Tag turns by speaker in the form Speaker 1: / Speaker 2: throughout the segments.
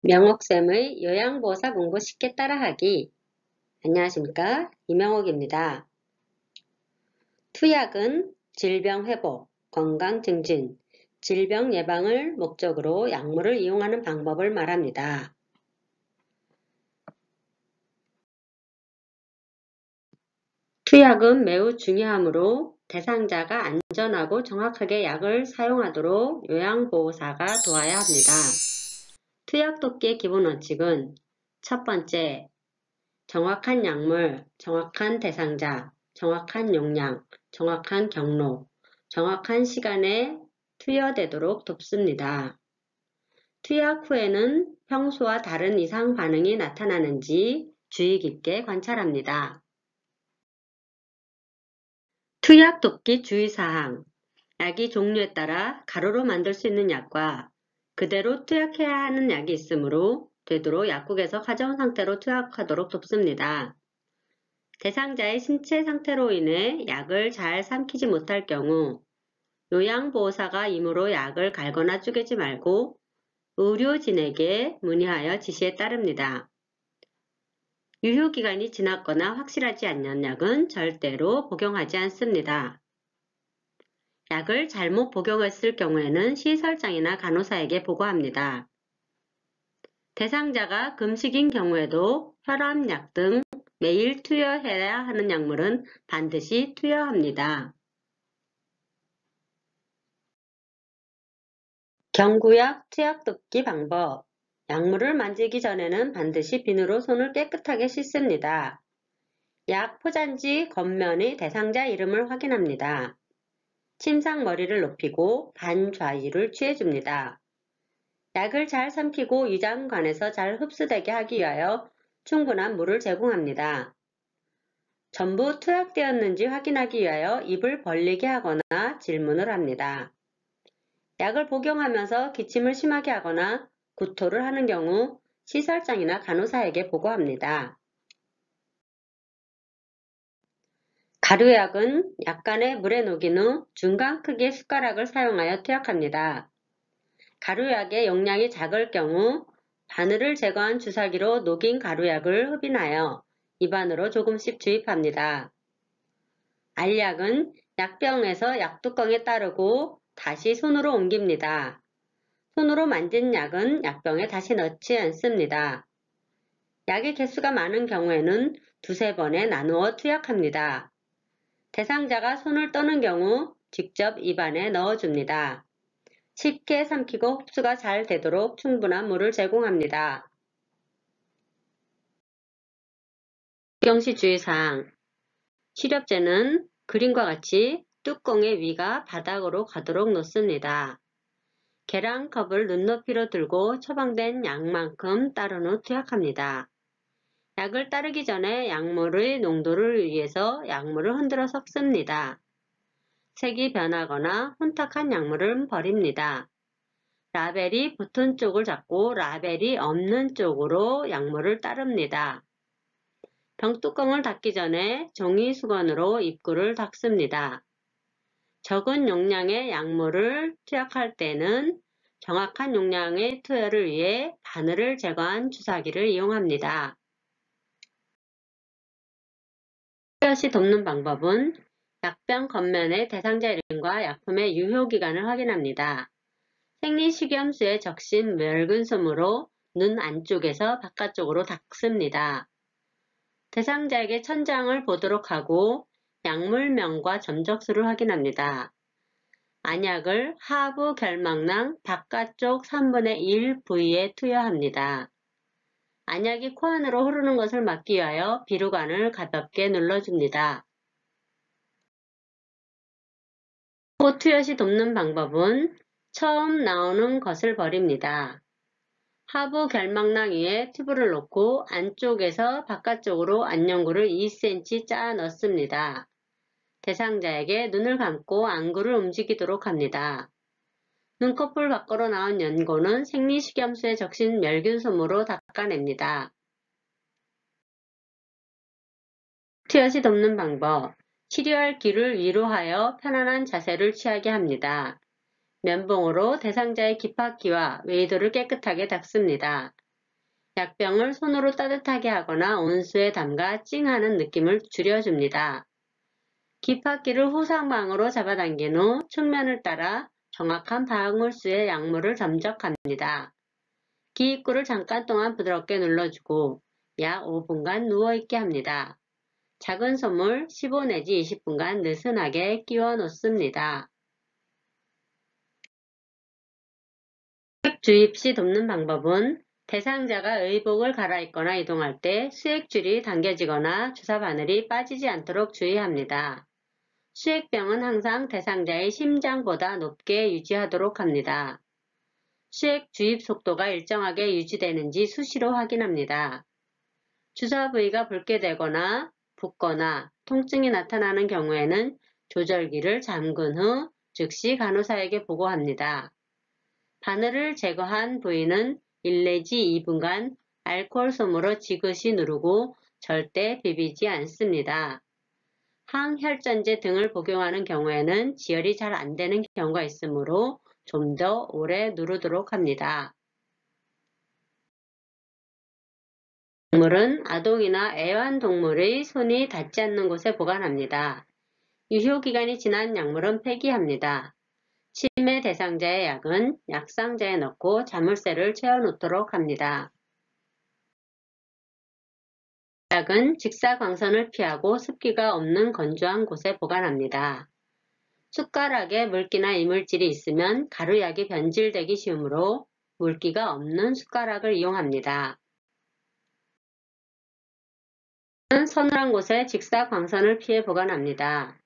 Speaker 1: 명옥쌤의 요양보호사 공부 쉽게 따라하기 안녕하십니까 이명옥입니다. 투약은 질병 회복, 건강 증진, 질병 예방을 목적으로 약물을 이용하는 방법을 말합니다. 투약은 매우 중요하므로 대상자가 안전하고 정확하게 약을 사용하도록 요양보호사가 도와야 합니다. 투약독기의 기본 원칙은 첫 번째, 정확한 약물, 정확한 대상자, 정확한 용량, 정확한 경로, 정확한 시간에 투여되도록 돕습니다. 투약 후에는 평소와 다른 이상 반응이 나타나는지 주의 깊게 관찰합니다. 투약 돕기 주의사항 약이 종류에 따라 가루로 만들 수 있는 약과 그대로 투약해야 하는 약이 있으므로 되도록 약국에서 가져온 상태로 투약하도록 돕습니다. 대상자의 신체 상태로 인해 약을 잘 삼키지 못할 경우 요양보호사가 임으로 약을 갈거나 쪼개지 말고 의료진에게 문의하여 지시에 따릅니다. 유효기간이 지났거나 확실하지 않는 약은 절대로 복용하지 않습니다. 약을 잘못 복용했을 경우에는 시설장이나 간호사에게 보고합니다. 대상자가 금식인 경우에도 혈압약 등 매일 투여해야 하는 약물은 반드시 투여합니다. 경구약 투약 돕기 방법 약물을 만지기 전에는 반드시 비누로 손을 깨끗하게 씻습니다. 약 포장지 겉면의 대상자 이름을 확인합니다. 침상 머리를 높이고 반좌위를 취해줍니다. 약을 잘 삼키고 위장관에서 잘 흡수되게 하기 위하여 충분한 물을 제공합니다. 전부 투약되었는지 확인하기 위하여 입을 벌리게 하거나 질문을 합니다. 약을 복용하면서 기침을 심하게 하거나 구토를 하는 경우 시설장이나 간호사에게 보고합니다. 가루약은 약간의 물에 녹인 후 중간 크기의 숟가락을 사용하여 투약합니다. 가루약의 용량이 작을 경우 바늘을 제거한 주사기로 녹인 가루약을 흡인하여 입안으로 조금씩 주입합니다. 알약은 약병에서 약뚜껑에 따르고 다시 손으로 옮깁니다. 손으로 만진 약은 약병에 다시 넣지 않습니다. 약의 개수가 많은 경우에는 두세 번에 나누어 투약합니다. 대상자가 손을 떠는 경우 직접 입안에 넣어줍니다. 쉽게 삼키고 흡수가 잘 되도록 충분한 물을 제공합니다. 경시 주의사항 시렵제는 그림과 같이 뚜껑의 위가 바닥으로 가도록 놓습니다. 계량컵을 눈높이로 들고 처방된 양만큼 따른 후 투약합니다. 약을 따르기 전에 약물의 농도를 위해서 약물을 흔들어 섞습니다. 색이 변하거나 혼탁한 약물은 버립니다. 라벨이 붙은 쪽을 잡고 라벨이 없는 쪽으로 약물을 따릅니다. 병뚜껑을 닫기 전에 종이 수건으로 입구를 닦습니다. 적은 용량의 약물을 투약할 때는 정확한 용량의 투여를 위해 바늘을 제거한 주사기를 이용합니다. 뚜렷이 돕는 방법은 약병 겉면의 대상자 이름과 약품의 유효기간을 확인합니다. 생리식염수에 적신 멸근 솜으로 눈 안쪽에서 바깥쪽으로 닦습니다. 대상자에게 천장을 보도록 하고 약물명과 점적수를 확인합니다. 안약을 하부 결막낭 바깥쪽 3분의 1 부위에 투여합니다. 안약이 코 안으로 흐르는 것을 막기 위하여 비루관을 가볍게 눌러줍니다. 코투엿이 돕는 방법은 처음 나오는 것을 버립니다. 하부 결막낭 위에 튜브를 놓고 안쪽에서 바깥쪽으로 안연구를 2cm 짜 넣습니다. 대상자에게 눈을 감고 안구를 움직이도록 합니다. 눈꺼풀 밖으로 나온 연고는 생리식염수에 적신 멸균솜으로 닦 아냅니다. 투여시 돕는 방법 치료할 귀를 위로 하여 편안한 자세를 취하게 합니다. 면봉으로 대상자의 귓바퀴와 웨이도를 깨끗하게 닦습니다. 약병을 손으로 따뜻하게 하거나 온수에 담가 찡하는 느낌을 줄여줍니다. 깃팟기를 후상방으로 잡아당긴 후 측면을 따라 정확한 방울수의 약물을 점적합니다. 기입구를 잠깐 동안 부드럽게 눌러주고 약 5분간 누워있게 합니다. 작은 솜을 15 내지 20분간 느슨하게 끼워 놓습니다. 주입 시 돕는 방법은 대상자가 의복을 갈아입거나 이동할 때 수액줄이 당겨지거나 주사 바늘이 빠지지 않도록 주의합니다. 수액병은 항상 대상자의 심장보다 높게 유지하도록 합니다. 수액 주입 속도가 일정하게 유지되는지 수시로 확인합니다. 주사 부위가 붉게 되거나 붓거나 통증이 나타나는 경우에는 조절기를 잠근 후 즉시 간호사에게 보고합니다. 바늘을 제거한 부위는 1 내지 2분간 알코올 솜으로 지그시 누르고 절대 비비지 않습니다. 항혈전제 등을 복용하는 경우에는 지혈이 잘 안되는 경우가 있으므로 좀 더 오래 누르도록 합니다. 동물은 아동이나 애완동물의 손이 닿지 않는 곳에 보관합니다. 유효기간이 지난 약물은 폐기합니다. 치매 대상자의 약은 약상자에 넣고 자물쇠를 채워놓도록 합니다. 약은 직사광선을 피하고 습기가 없는 건조한 곳에 보관합니다. 숟가락에 물기나 이물질이 있으면 가루약이 변질되기 쉬우므로 물기가 없는 숟가락을 이용합니다. 서늘한 곳에 직사광선을 피해 보관합니다.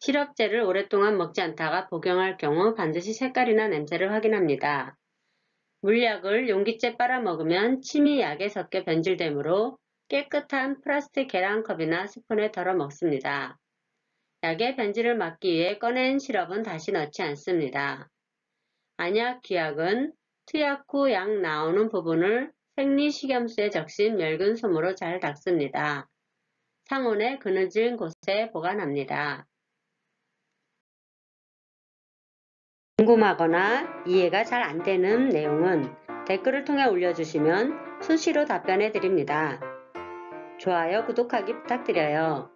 Speaker 1: 시럽제를 오랫동안 먹지 않다가 복용할 경우 반드시 색깔이나 냄새를 확인합니다. 물약을 용기째 빨아먹으면 침이 약에 섞여 변질되므로 깨끗한 플라스틱 계란컵이나 스푼에 덜어 먹습니다. 약의 변질을 막기 위해 꺼낸 시럽은 다시 넣지 않습니다. 안약 기약은 투약 후 약 나오는 부분을 생리식염수에 적신 멸균 솜으로 잘 닦습니다. 상온에 그늘진 곳에 보관합니다. 궁금하거나 이해가 잘 안되는 내용은 댓글을 통해 올려주시면 수시로 답변해 드립니다. 좋아요, 구독하기 부탁드려요.